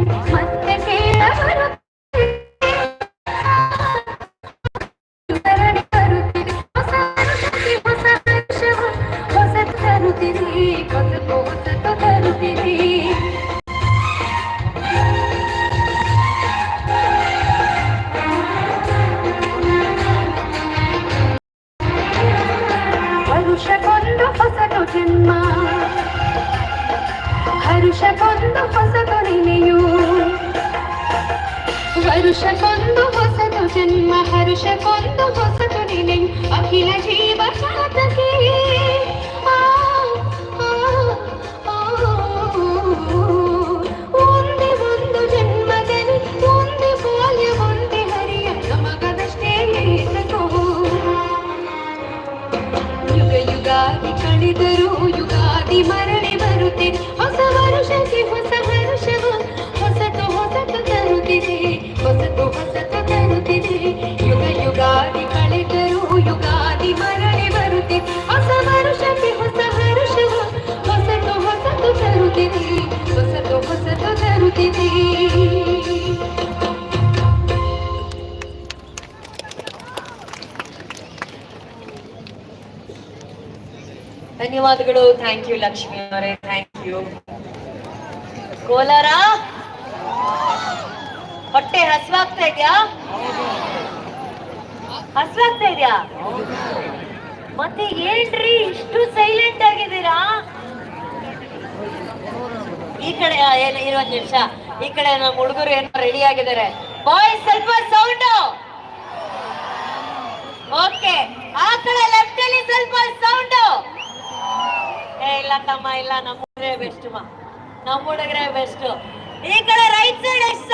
ಮತ್ತೆ ಕೇಳಬರು ಸರಣಿ ಬರುತ್ತಿದೆ ಹೊಸ ಹರುಷಕ್ಕೆ ಹೊಸ ಹರ್ಷವು ಹೊಸತು ತರುತ್ತಿದೆ ಹೊಸತು ಹೊಸತು ತರುತ್ತಿದೆ ಹರುಷಕ್ಕೊಂದು ಹೊಸತು ಜನ್ಮ ಹರುಷಕ್ಕೊಂದು ಹೊಸತು ನೆನೆಯು ವರುಷಕ್ಕೊಂದು ಹೊಸತು ಜನ್ಮ ಹರುಷಕ್ಕೊಂದು ಹೊಸತು ನೆನೆಯು ಅಖಿಲ ಜೀವ ಶಾತಕ್ಕೆ ಆ, ಆ, ಆ, ಒಂದೇ ಒಂದು ಜನ್ಮದಲ್ಲಿ ಒಂದೇ ಬಾಲ್ಯ ಒಂದೇ ಹರಿಯ ನಮಗದಷ್ಟೇ ಏತಕೋ ಯುಗ ಯುಗಾದಿ ಕಳೆದರೂ ಧನ್ಯವಾದಗಳು. ಥ್ಯಾಂಕ್ ಯು ಲಕ್ಷ್ಮಿ ಅವರೇ. Thank you Kolar? ಹೊಟ್ಟೆ ಹಸ್ವಾಗ್ತಾ ಇದೆಯಾ? ಹಸ್ವಾಗ್ತಾ ಇದೆಯಾ? ಮತ್ತೆ ಏನ್ರಿ ಇಷ್ಟು ಸೈಲೆಂಟ್ ಆಗಿದ್ದೀರಾ? ಈ ಕಡೆ ಏನು ನಿಮಿಷ. ಈ ಕಡೆ ನಮ್ಮ ಹುಡುಗರು ಏನೋ ರೆಡಿ ಆಗಿದ್ದಾರೆ. ಬಾಯ್ಸ್ ಸ್ವಲ್ಪ ಸೌಂಡ್ ಓಕೆ ಆ ಕಡೆ ಲೆಫ್ಟ್ ಅಲ್ಲಿ ಸ್ವಲ್ಪ ಸೌಂಡ್ ಏ, ಇಲ್ಲ ತಮ್ಮ, ಇಲ್ಲ. ನಮ್ಮ ಹುಡುಗರೇ ಬೆಸ್ಟ್ ನಮ್ಮ ಹುಡುಗರೇ ಬೆಸ್ಟ್ ಈ ಕಡೆ ರೈಟ್ ಸೈಡ್ ಎಷ್ಟು